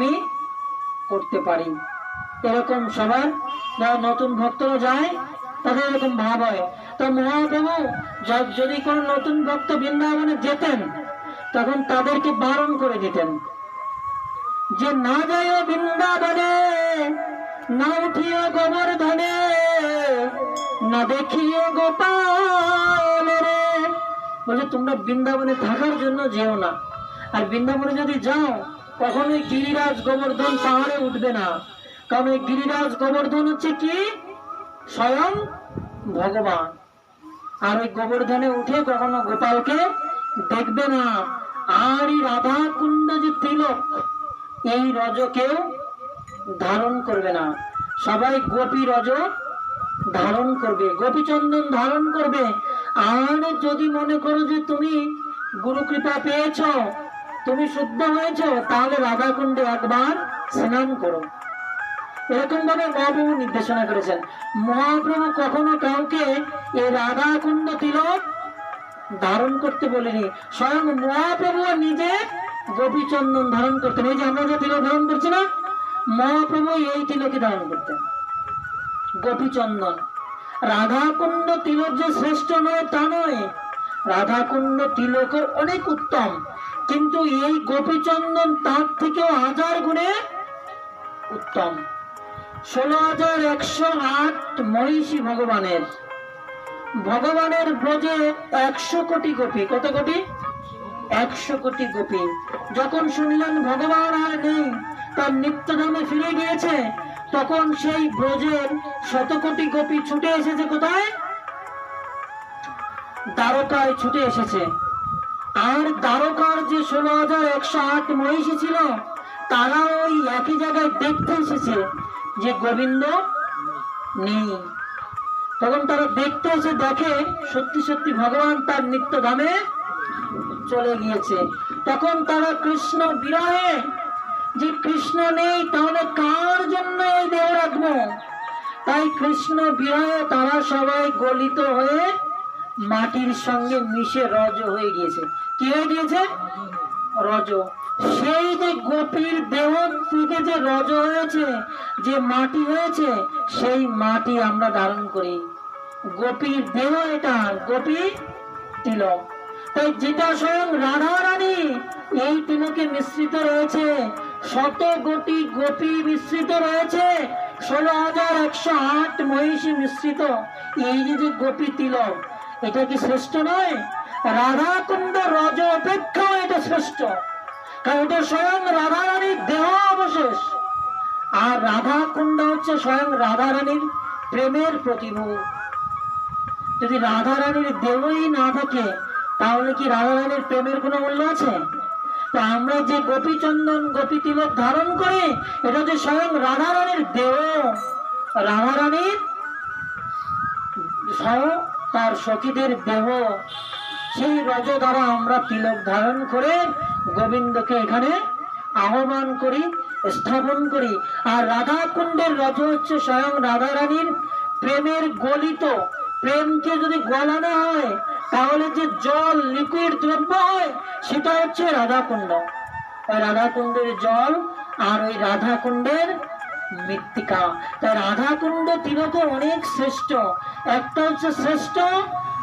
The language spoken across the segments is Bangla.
আমি করতে পারি। এরকম সবার যারা নতুন ভক্তরা যায়, তাদের এরকম ভাব হয়। তো মহাপ্রভু যদি কোনো নতুন ভক্ত বৃন্দাবনে যেতেন, তখন তাদেরকে বারণ করে দিতেন। যে না যায় বৃন্দাবনে, না উঠিও গোবর্ধনে, না দেখিও গোপাল রে। বলে তোমরা বৃন্দাবনে থাকার জন্য যেও না। আর বৃন্দাবনে যদি যাও কখনোই গিরিরাজ গোবর্ধন পাহাড়ে উঠবে না। কারণ এই গিরিরাজ গোবর্ধন হচ্ছে কি? স্বয়ং ভগবান। আর ওই গোবর্ধনে উঠে কখনো গোপালকে দেখবে না। আর এই রাধা কুণ্ড যে তিলক, এই রজ কেউ ধারণ করবে না। সবাই গোপী রজ ধারণ করবে গোপী চন্দন ধারণ করবে। আর যদি মনে করো যে তুমি গুরু কৃপা পেয়েছ তুমি শুদ্ধ হয়েছ, তাহলে রাধাকুণ্ডে একবার স্নান করো। এরকম ভাবে মহাপ্রভু নির্দেশনা করেছেন। মহাপ্রভু কখনো কাউকে এই রাধাকুণ্ড তিলক ধারণ করতে বলেনি। স্বয়ং মহাপ্রভু নিজে গোপী চন্দন ধারণ করতেন। এই যে আমরা যে তিলক ধারণ করছি না, মহাপ্রভু এই তিলকই ধারণ করতেন। গোপী চন্দন রাধাকুণ্ড তিলক যে শ্রেষ্ঠ নয়, তা নয়। রাধাকুণ্ড তিলক অনেক উত্তম কিন্তু এই গোপী চন্দন তার থেকেও হাজার গুণে উত্তম। ষোলো হাজার একশো আট মহিষী ভগবানের। ভগবানের ব্রজে একশো কোটি গোপী। কত কোটি একশো কোটি গোপী। যখন শুনলেন ভগবান আর নেই, তার নিত্যধামে ফিরে গিয়েছে, তখন সেই ব্রজের শত কোটি গোপী ছুটে এসেছে কোথায়? দ্বারকায় ছুটে এসেছে। আর দ্বারকার যে ষোলো হাজার একশো আট মহিষী ছিল তারা ওই একই জায়গায় দেখতে এসেছে যে গোবিন্দ নেই। তখন তারা দেখতে এসে দেখে, সত্যি সত্যি ভগবান তার নিত্য ধামে চলে গিয়েছে। তখন তারা কৃষ্ণ বিরহে, যে কৃষ্ণ নেই, তাহলে কার জন্য এই দেহ রাখব তাই কৃষ্ণ বিরহে তারা সবাই গলিত হয়ে মাটির সঙ্গে মিশে রজ হয়ে গিয়েছে। কি হয়ে গিয়েছে? রজ। সেই যে গোপীর দেহ থেকে যে রজ হয়েছে, যে মাটি হয়েছে, সেই মাটি আমরা ধারণ করি। গোপীর দেহ এটা, গোপী তিলক। তাই যেটা স্বয়ং রাধা রানী এই তিলকে মিশ্রিত রয়েছে। শত কোটি গোপী মিশ্রিত রয়েছে। ষোলো হাজার একশো আট মহিষী মিশ্রিত। এই যে গোপী তিলক এটা কি শ্রেষ্ঠ নয়? রাধা কুণ্ড রজ অপেক্ষাও এটা শ্রেষ্ঠ। কারণ এটা স্বয়ং রাধা রানীর দেহ অবশেষ। আর রাধা কুণ্ড হচ্ছে স্বয়ং রাধা রানীর প্রেমের প্রতিমূল। যদি রাধা রানীর দেহই না থাকে, তাহলে কি রাধা রানীর প্রেমের কোনো মূল্য আছে? তো আমরা যে গোপী চন্দন গোপী তিলক ধারণ করি, এটা হচ্ছে স্বয়ং রাধা রানীর দেহ। রাধা রানীর সহ তার সখীদের দেহ। সেই রজ দ্বারা আমরা তিলক ধারণ করে গোবিন্দকে এখানে আহ্বান করি, স্থাপন করি। আর রাধা কুণ্ডের রজ হচ্ছে স্বয়ং রাধা রানীর প্রেমের গলিত। প্রেমকে যদি গলানো হয়, তাহলে যে জল, লিকুইড দ্রব্য হয়, সেটা হচ্ছে রাধা কুণ্ড ওই রাধা কুণ্ডের জল আর ওই রাধা কুণ্ডের মৃত্তিকা। তাই রাধা কুণ্ড তিলক অনেক শ্রেষ্ঠ। একটা হচ্ছে শ্রেষ্ঠ,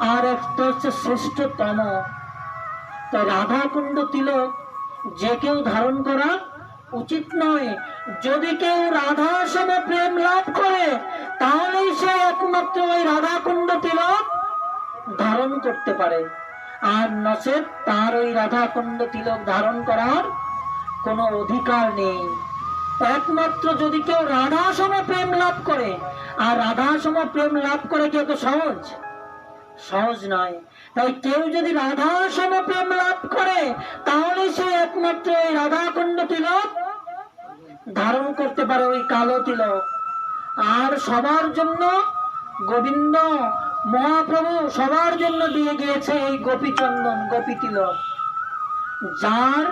আর একটা হচ্ছে শ্রেষ্ঠতম। তাই রাধা কুণ্ড তিলক, যে কেউ ধারণ করা উচিত নয়। যদি কেউ রাধা সম প্রেম লাভ করে, তাহলেই সে একমাত্র ওই রাধা কুণ্ড তিলক ধারণ করতে পারে। আর নচেত তার ওই রাধা কুণ্ড তিলক ধারণ করার কোনো অধিকার নেই। একমাত্র যদি কেউ রাধা সম প্রেম লাভ করে। আর রাধা সম প্রেম লাভ করে কি এত সহজ? সহজ নয়। তাই কেউ যদি রাধা সম প্রেম লাভ করে, তাহলে সে একমাত্র ওই রাধা কুণ্ড তিলক ধারণ করতে পারে ওই কালো তিলক। আর সবার জন্য গোবিন্দ মহাপ্রভু সবার জন্য দিয়ে গিয়েছে এই গোপী চন্দন গোপী তিলক। যার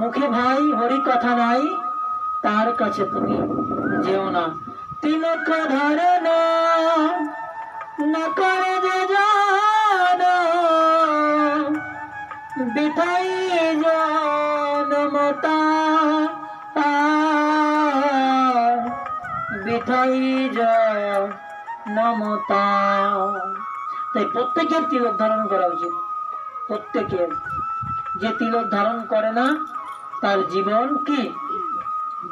মুখে ভাই হরি কথা নাই তার কাছে তুমি যেও না। তিলক ধারে না করে যে জানা। বিঠাই জনমতা যথাই নমতা তাই প্রত্যেকের তিলক ধারণ করা উচিত। প্রত্যেকের। যে তিলক ধারণ করে না, তার জীবন কি?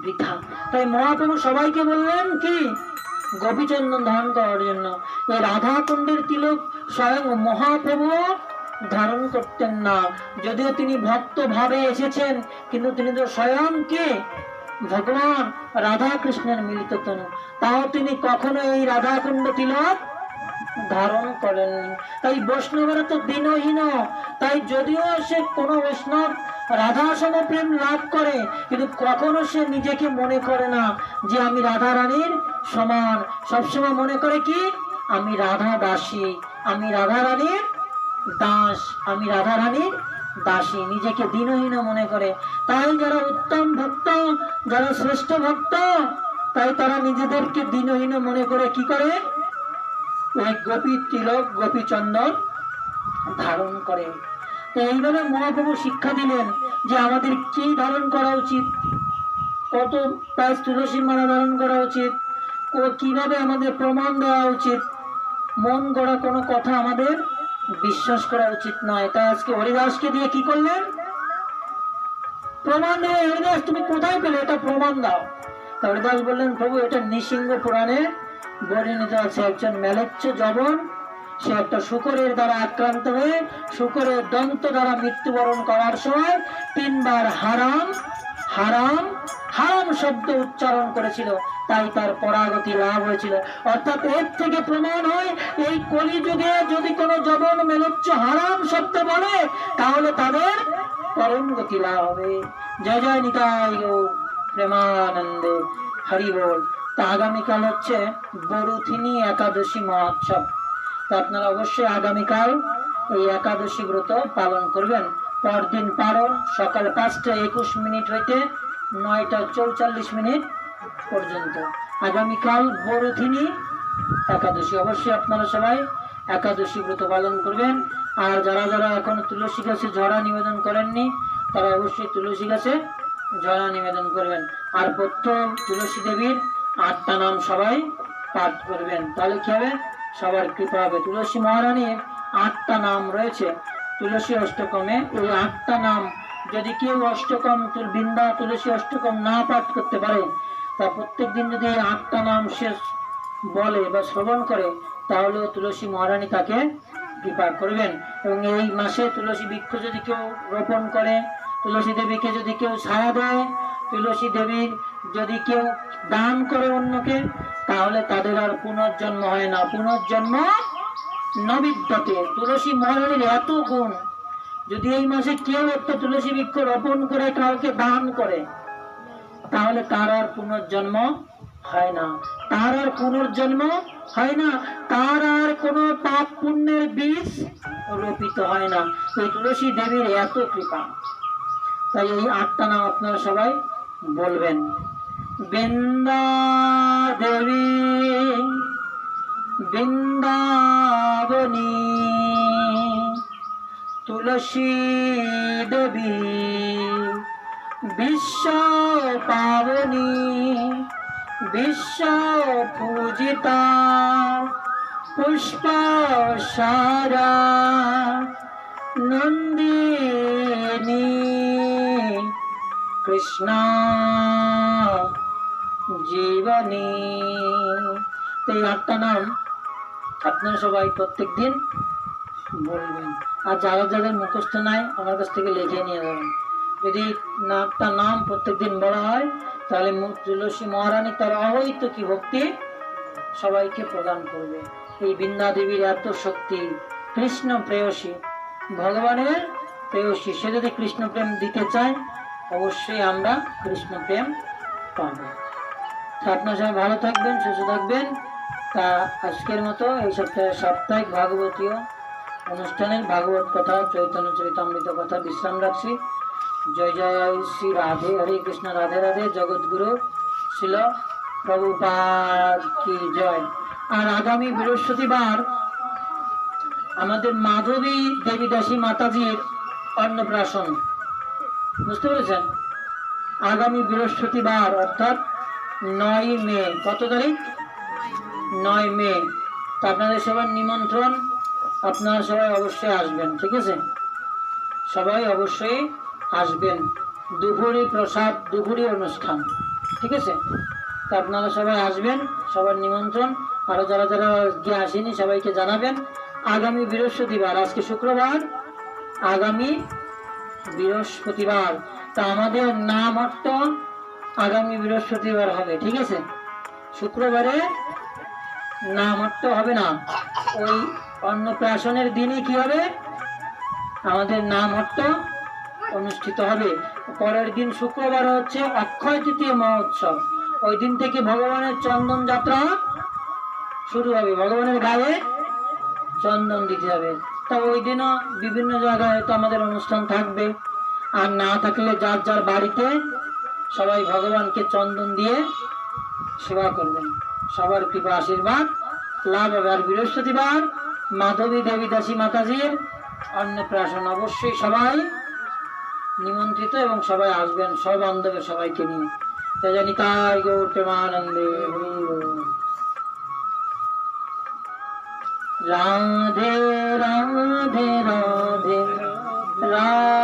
বৃথা। তাই মহাপ্রভু সবাইকে বললেন, কি? গোপীচন্দন ধারণ করার জন্য। এই রাধা কুণ্ডের তিলক স্বয়ং মহাপ্রভু ধারণ করতেন না। যদিও তিনি ভক্ত ভাবে এসেছেন, কিন্তু তিনি তো স্বয়ং কে? ভগবান রাধা কৃষ্ণের মিলিত তনু। তাও তিনি কখনো এই রাধা কুণ্ড তিলক ধারণ করেননি। তাই বৈষ্ণবেরা তো দিনহীন। তাই যদিও সে কোনো বৈষ্ণব রাধা সম প্রেম লাভ করে, কিন্তু কখনো সে নিজেকে মনে করে না যে আমি রাধা রানীর সমান। সবসময় মনে করে কি? আমি রাধা দাসী আমি রাধা রানীর দাস, আমি রাধা রানীর দাসী, নিজেকে দিনহীন মনে করে। তাই যারা উত্তম ভক্ত, যারা শ্রেষ্ঠ ভক্ত, তাই তারা নিজেদেরকে দিনহীন মনে করে কি করে? ওই গোপী তিলক গোপীচন্দন ধারণ করে। এইভাবে মহাপ্রভু শিক্ষা দিলেন যে আমাদের কি ধারণ করা উচিত? কত প্রায় তুলসী মালা ধারণ করা উচিত? ও কীভাবে আমাদের প্রমাণ দেওয়া উচিত? মন গড়া কোনো কথা আমাদের বিশ্বাস করা উচিত নয়। তাই আজকে হরিদাসকে দিয়ে কি করলেন? প্রমাণ দিয়ে হরিদাস, তুমি কোথায় পেলে? এটা প্রমাণ দাও। হরিদাস বললেন, প্রভু, এটা নৃসিংহ পুরাণে বর্ণিত আছে। একজন মেলেচ্ছ জবন সে একটা শুকরের দ্বারা আক্রান্ত হয়ে শুকরের দন্ত দ্বারা মৃত্যুবরণ করার সময় তিনবার হারাম হারাম হারাম শব্দ উচ্চারণ করেছিল। তাই তার পরাগতি লাভ হয়েছিল। অর্থাৎ এর থেকে প্রমাণ হয়, এই কলিযুগে যদি কোনো জবন মেলুচ্চ হারাম শব্দ বলে, তাহলে তাদের পরম গতি লাভ হবে। জয় জয় নিতাই প্রেমানন্দে। হরি বল। তা আগামীকাল হচ্ছে বরুথিনী একাদশী মহোৎসব। তো আপনারা অবশ্যই আগামীকাল এই একাদশী ব্রত পালন করবেন। পরদিন পালন সকাল পাঁচটা একুশ মিনিট হইতে নয়টা চৌচল্লিশ মিনিট পর্যন্ত। আগামীকাল বরুথিনী একাদশী। অবশ্যই আপনারা সবাই একাদশী ব্রত পালন করবেন। আর যারা যারা এখন তুলসী গাছে ঝরা নিবেদন করেননি, তারা অবশ্যই তুলসী গাছে ঝরা নিবেদন করবেন। আর প্রথম তুলসী দেবীর আটটা নাম সবাই পাঠ করবেন। তাহলে কি হবে? সবার কৃপা হবে। তুলসী মহারানীর আটটা নাম রয়েছে। তুলসী অষ্টকমে ওই আটটা নাম, যদি কেউ অষ্টকম বৃন্দা তুলসী অষ্টকম না পাঠ করতে পারে, তা প্রত্যেক দিন যদি এই আটটা নাম সে বলে বা শ্রবণ করে, তাহলে তুলসী মহারানী তাকে কৃপা করবেন। এবং এই মাসে তুলসী বৃক্ষ যদি কেউ রোপণ করে, তুলসী দেবীকে যদি কেউ ছায়া দেয় তুলসী দেবীর যদি কেউ দান করে অন্যকে, তাহলে তাদের আর পুনর্জন্ম হয় না। পুনর্জন্ম নবিদ্যতে। তুলসী মহারানীর এত গুণ। যদি এই মাসে কেউ একটা তুলসী বৃক্ষ রোপণ করে, কাউকে দান করে, তাহলে তার আর পুনর্জন্ম হয় না। তার আর পুনর্জন্ম হয় না। তার আর কোনো পাপ পুণ্যের বীজ রোপিত হয় না। এই তুলসী দেবীর এত কৃপা। তাই এই আটটা নাম আপনারা সবাই বলবেন বৃন্দা দেবী বৃন্দাবনী তুলসী দেবী বিশ্ব পাবনী বিশ্ব পূজিতা পুষ্প সারা নন্দিনী কৃষ্ণ জীবনী। তো এই আটটা নাম আপনারা সবাই প্রত্যেক দিন বলবেন। আর যারা যাদের মুখস্থ নাই, আমার কাছ থেকে লিখে নিয়ে যাবেন। যদি নামটা নাম প্রত্যেকদিন বলা হয়, তাহলে তুলসী মহারানী তার অবৈত কি ভক্তি? সবাইকে প্রদান করবে। এই বৃন্দা দেবীর এত শক্তি, কৃষ্ণ প্রেয়সী। ভগবানের প্রেয়সী। সে যদি কৃষ্ণ প্রেম দিতে চায় অবশ্যই আমরা কৃষ্ণ প্রেম পাবো আপনার সবাই ভালো থাকবেন, সুস্থ থাকবেন। তা আজকের মতো এই সপ্তাহে সাপ্তাহিক ভাগবতীয় অনুষ্ঠানের ভাগবত কথা, চৈতন্য চৈতামৃত কথা বিশ্রাম রাখছি। জয় জয় শ্রী রাধে হরে কৃষ্ণ, রাধে রাধে জগৎগুরু ছিল প্রভুপাদ কি জয়। আর আগামী বৃহস্পতিবার আমাদের মাধবী দেবী দাসী মাতাজির অন্নপ্রাশন। বুঝতে পেরেছেন? আগামী বৃহস্পতিবার, অর্থাৎ নয় মে, কত তারিখ? নয় মে। তা আপনাদের সবার নিমন্ত্রণ, আপনারা সবাই অবশ্যই আসবেন, ঠিক আছে? সবাই অবশ্যই আসবেন। দুপুরি প্রসাদ, দুপুরি অনুষ্ঠান, ঠিক আছে? তা আপনারা সবাই আসবেন, সবার নিমন্ত্রণ। আরও যারা যারা গিয়ে আসেনি, সবাইকে জানাবেন। আগামী বৃহস্পতিবার, আজকে শুক্রবার, আগামী বৃহস্পতিবার। তা আমাদের নাম অর্থ আগামী বৃহস্পতিবার হবে, ঠিক আছে? শুক্রবারে নাম অর্থ হবে না। ওই অন্নপ্রাশনের দিনই কি হবে? আমাদের নাম অর্থ অনুষ্ঠিত হবে। পরের দিন শুক্রবার হচ্ছে অক্ষয় তৃতীয় মহোৎসব। ওই দিন থেকে ভগবানের চন্দন যাত্রা শুরু হবে। ভগবানের গায়ে চন্দন দিতে হবে। তা ওই দিনও বিভিন্ন জায়গায় হয়তো আমাদের অনুষ্ঠান থাকবে। আর না থাকলে যার যার বাড়িতে সবাই ভগবানকে চন্দন দিয়ে সেবা করবেন সবার কৃপা আশীর্বাদ, লাভ হবে। আর বৃহস্পতিবার মাধবী দেবী দাসী মাতাজির অন্নপ্রাশন। অবশ্যই সবাই নিমন্ত্রিত এবং সবাই আসবেন। সব বান্ধবের সবাইকে নিয়ে। জানি তাই গৌর প্রেমানন্দে রাধে রাধে রাধে রাধে